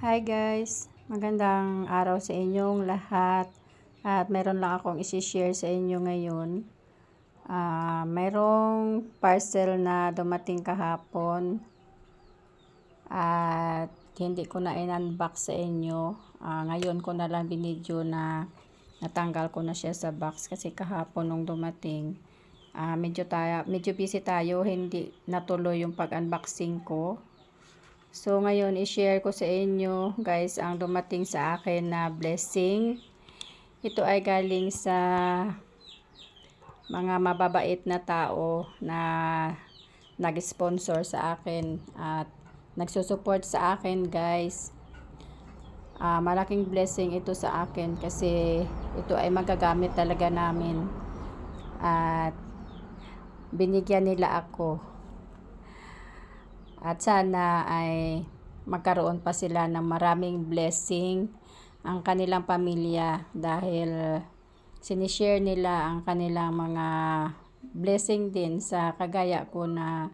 Hi guys, magandang araw sa inyong lahat. At meron lang akong isi-share sa inyo ngayon. Ah, mayroong parcel na dumating kahapon. At hindi ko na in-unbox sa inyo. Ah, ngayon ko na lang binidyo na natanggal ko na siya sa box kasi kahapon nung dumating. Ah, medyo tayo, medyo busy tayo, hindi natuloy yung pag-unboxing ko. So, ngayon, i-share ko sa inyo, guys, ang dumating sa akin na blessing. Ito ay galing sa mga mababait na tao na nag-sponsor sa akin at nagsusupport sa akin, guys. Ah, malaking blessing ito sa akin kasi ito ay magagamit talaga namin. At binigyan nila ako. At sana ay magkaroon pa sila ng maraming blessing ang kanilang pamilya dahil sinishare nila ang kanilang mga blessing din sa kagaya ko na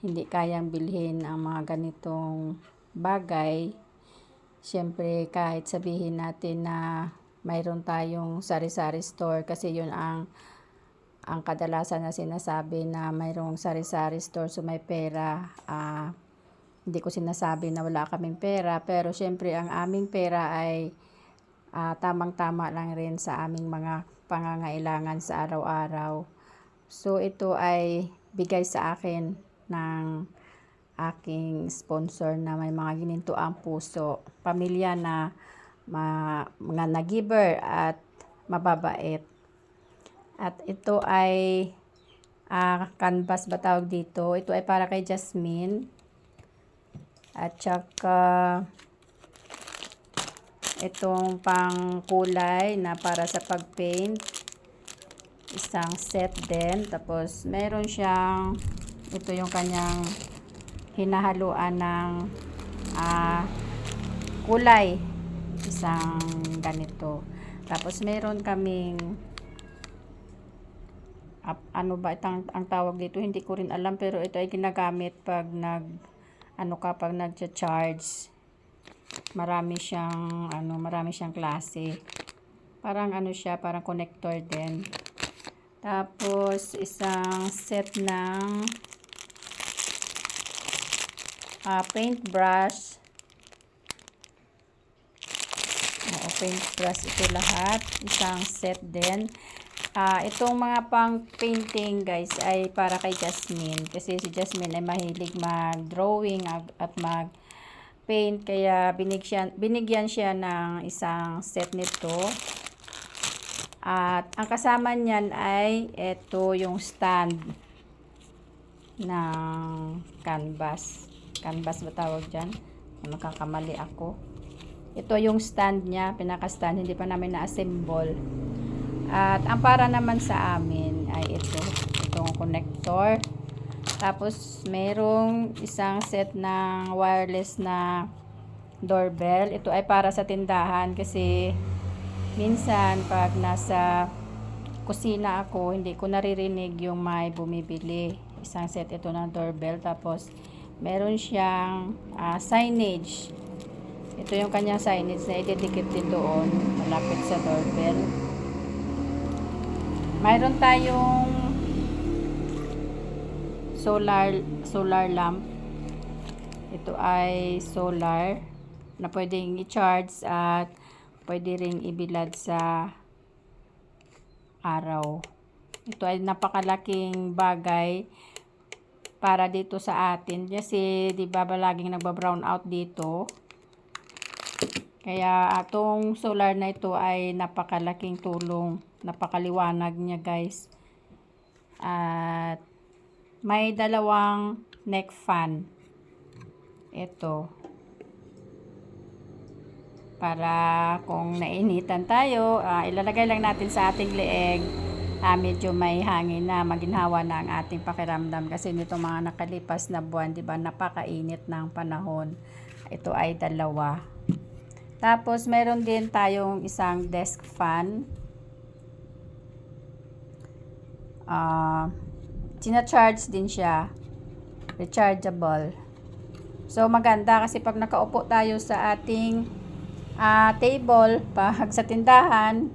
hindi kayang bilhin ang mga ganitong bagay. Siyempre kahit sabihin natin na mayroon tayong sari-sari store kasi yun ang ang kadalasan na sinasabi na mayroong sari-sari store so may pera. Ah, hindi ko sinasabi na wala kaming pera pero syempre ang aming pera ay ah, tamang-tama lang rin sa aming mga pangangailangan sa araw-araw. So ito ay bigay sa akin ng aking sponsor na may mga gininto ang puso. Pamilya na ma, mga nagiver at mababait. At ito ay ah, canvas ba tawag dito? Ito ay para kay Jasmine. At saka itong pang kulay na para sa pagpaint. Isang set din. Tapos meron siyang ito yung kanyang hinahaluan ng ah, kulay. Isang ganito. Tapos meron kaming ap- ano ba itang ang tawag dito hindi ko rin alam pero ito ay ginagamit pag nag ano ka pag nagcha-charge. Marami siyang ano marami siyang klase. Parang ano siya parang connector din. Tapos isang set ng ah, paintbrush. Oo, paintbrush ito lahat. Isang set din Ah, itong mga pang painting guys ay para kay Jasmine kasi si Jasmine ay mahilig mag-drawing ag- at mag paint kaya binigyan binigyan siya ng isang set nito. At ang kasama niyan ay ito yung stand ng canvas. Canvas ba tawag dyan? Nakakamali ako. Ito yung stand niya, pinaka-stand, hindi pa namin na-assemble. At ang para naman sa amin ay ito, itong connector. Tapos merong isang set ng wireless na doorbell. Ito ay para sa tindahan kasi minsan pag nasa kusina ako, hindi ko naririnig yung may bumibili. Isang set ito ng doorbell. Tapos meron siyang ah, signage. Ito yung kanyang signage na ididikit din doon malapit sa doorbell. Mayroon tayong solar solar lamp. Ito ay solar na pwedeng i-charge at pwede ring ibilad sa araw. Ito ay napakalaking bagay para dito sa atin kasi 'di ba laging nagba-brown out dito. Kaya atong solar na ito ay napakalaking tulong napakaliwanag niya guys. At may dalawang neck fan. Ito. Para kung nainitan tayo uh, ilalagay lang natin sa ating leeg. Uh, medyo may hangin na maginhawa na ang ating pakiramdam kasi nito mga nakalipas na buwan di ba napakainit ng panahon. Ito ay dalawa. Tapos meron din tayong isang desk fan uh, charge din siya rechargeable So maganda kasi pag nakaupo tayo sa ating ah, table pag sa tindahan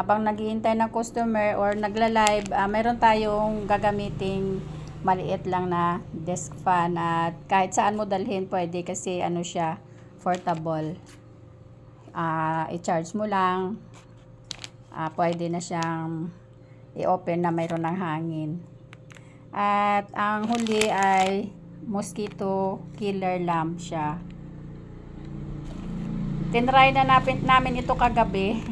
habang naghihintay ng customer or nagla-live, ah, meron tayong gagamiting maliit lang na desk fan at kahit saan mo dalhin pwede kasi ano siya portable. Ah, i-charge mo lang. Ah, pwede na siyang i-open na mayroon ng hangin. At ang huli ay mosquito killer lamp siya. Tinry na namin, namin ito kagabi.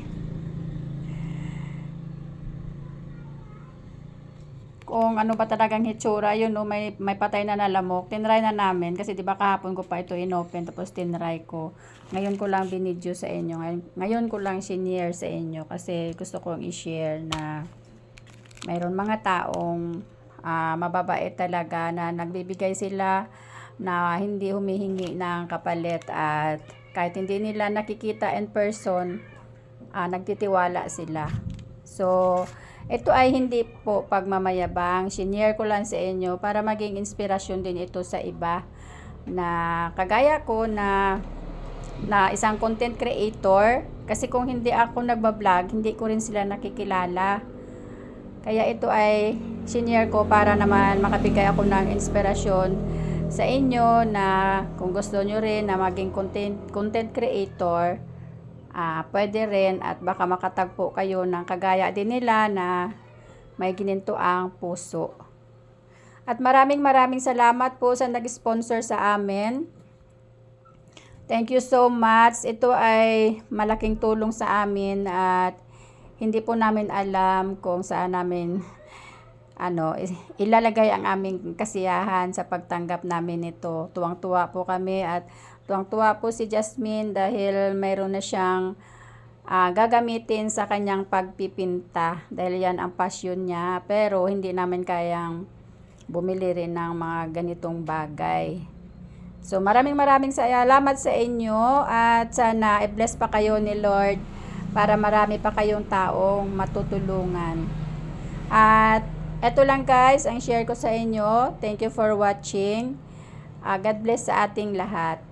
Kung ano ba talagang hitsura, yun no, may, may patay na na lamok. Tinry na namin kasi 'di ba kahapon ko pa ito inopen tapos tinry ko. Ngayon ko lang binidyo sa inyo. Ngayon, ngayon ko lang sinare sa inyo kasi gusto kong i-share na mayroon mga taong ah, mababait talaga na nagbibigay sila na hindi humihingi ng kapalit at kahit hindi nila nakikita in person, ah, nagtitiwala sila. So, ito ay hindi po pagmamayabang. Shinare ko lang sa inyo para maging inspirasyon din ito sa iba na kagaya ko na na isang content creator kasi kung hindi ako nagba-vlog, hindi ko rin sila nakikilala. Kaya ito ay senior ko para naman makabigay ako ng inspirasyon sa inyo na kung gusto nyo rin na maging content, content creator, ah pwede rin at baka makatagpo kayo ng kagaya din nila na may gininto ang puso. At maraming maraming salamat po sa nag-sponsor sa amin. Thank you so much. Ito ay malaking tulong sa amin at hindi po namin alam kung saan namin ano, ilalagay ang aming kasiyahan sa pagtanggap namin nito. Tuwang-tuwa po kami at tuwang-tuwa po si Jasmine dahil mayroon na siyang ah, gagamitin sa kanyang pagpipinta dahil yan ang passion niya pero hindi namin kayang bumili rin ng mga ganitong bagay. So maraming maraming salamat sa inyo at sana i-bless pa kayo ni Lord para marami pa kayong taong matutulungan. At eto lang guys ang share ko sa inyo. Thank you for watching. Ah, God bless sa ating lahat.